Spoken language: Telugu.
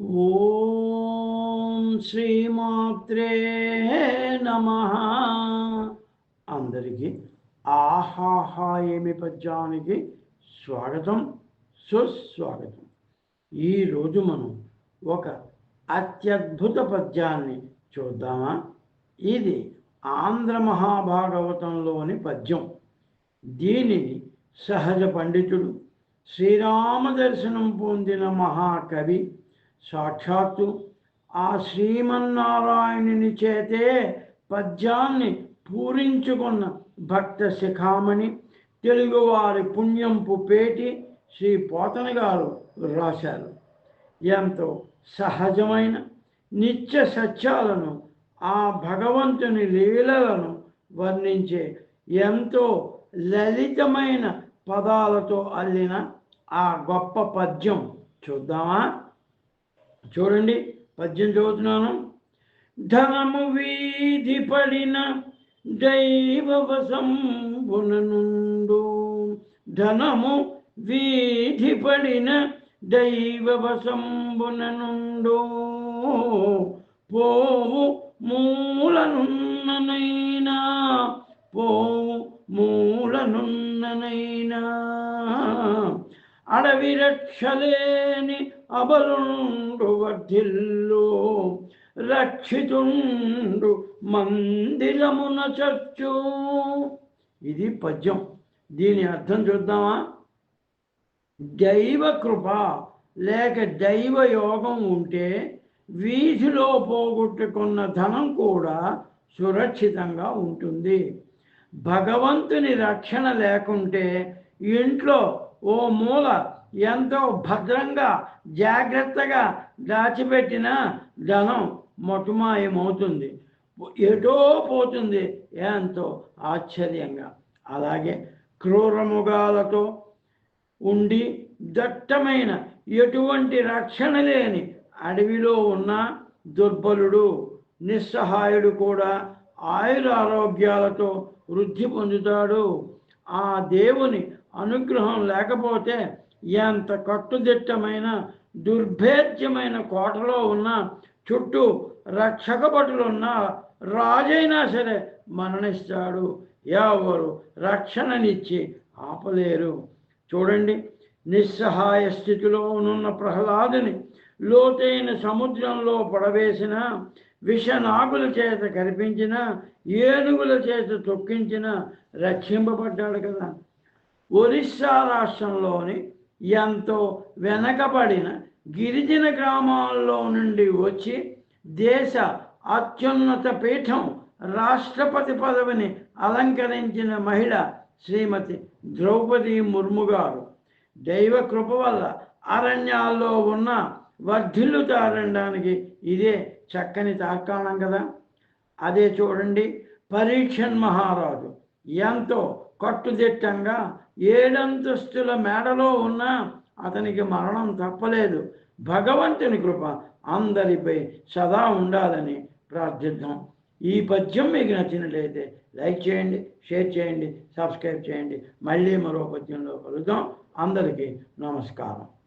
ఓం శ్రీమాత్రే నమ. అందరికీ ఆహాహా ఏమి పద్యానికి స్వాగతం సుస్వాగతం. ఈరోజు మనం ఒక అత్యద్భుత పద్యాన్ని చూద్దామా? ఇది ఆంధ్ర మహాభాగవతంలోని పద్యం. దీనిని సహజ పండితుడు శ్రీరామ దర్శనం పొందిన మహాకవి సాక్షాత్తు ఆ శ్రీమన్నారాయణుని చేతే పద్యాన్ని పూరించుకున్న భక్త శిఖామణి తెలుగువారి పుణ్యంపు పేటి శ్రీ పోతన గారు రాశారు. ఎంతో సహజమైన నిత్య సత్యాలను ఆ భగవంతుని లీలలను వర్ణించే ఎంతో లలితమైన పదాలతో అల్లిన ఆ గొప్ప పద్యం చూద్దామా? చూడండి పద్యం చదువుతున్నాను. ధనము వీధి పడిన దైవవసంబుననుండు ధనము వీధి పడిన దైవవసంబుననుండు పోవు మూలనున్ననైనా పోవు మూలనున్ననైనా. అడవి రక్షలేని అబలుండు వర్ధిల్లు రక్షితుండు మందిరమున చచ్చు ఇది పద్యం. దీని అర్థం చూద్దామా? దైవ కృప లేక దైవ యోగం ఉంటే వీధిలో పోగొట్టుకున్న ధనం కూడా సురక్షితంగా ఉంటుంది. భగవంతుని రక్షణ లేకుంటే ఇంట్లో ఓ మూల ఎంతో భద్రంగా జాగ్రత్తగా దాచిపెట్టిన ధనం మొటుమాయమవుతుంది. ఎటో పోతుంది ఎంతో ఆశ్చర్యంగా. అలాగే క్రూరముగాలతో ఉండి దట్టమైన ఎటువంటి రక్షణ లేని అడవిలో ఉన్న దుర్బలుడు నిస్సహాయుడు కూడా ఆయుర ఆరోగ్యాలతో వృద్ధి పొందుతాడు. ఆ దేవుని అనుగ్రహం లేకపోతే ఎంత కట్టుదిట్టమైన దుర్భేద్యమైన కోటలో ఉన్న చుట్టూ రక్షక భటులున్న రాజైనా సరే మరణిస్తాడు. ఎవరు రక్షణనిచ్చి ఆపలేరు. చూడండి నిస్సహాయ స్థితిలో ఉన్న ప్రహ్లాదుని లోతైన సముద్రంలో పడవేసిన విషనాగుల చేత కనిపించిన ఏనుగుల చేత తొక్కించిన రక్షింపబడ్డాడు కదా. ఒరిస్సా రాష్ట్రంలోని ఎంతో వెనకబడిన గిరిజన గ్రామాల్లో నుండి వచ్చి దేశ అత్యున్నత పీఠం రాష్ట్రపతి పదవిని అలంకరించిన మహిళ శ్రీమతి ద్రౌపది ముర్ము గారు. దైవ కృప వల్ల అరణ్యాల్లో ఉన్న వర్ధిల్లు తారడానికి ఇదే చక్కని తార్కాణం కదా. అదే చూడండి పరీక్షన్ మహారాజు. ఎంతో కట్టుదిట్టంగా ఏడంతస్తుల మేడలో ఉన్నా అతనికి మరణం తప్పలేదు. భగవంతుని కృప అందరిపై సదా ఉండాలని ప్రార్థిద్దాం. ఈ పద్యం మీకు నచ్చినట్లయితే లైక్ చేయండి షేర్ చేయండి సబ్స్క్రైబ్ చేయండి. మళ్ళీ మరో పద్యంలో కలుద్దాం. అందరికీ నమస్కారం.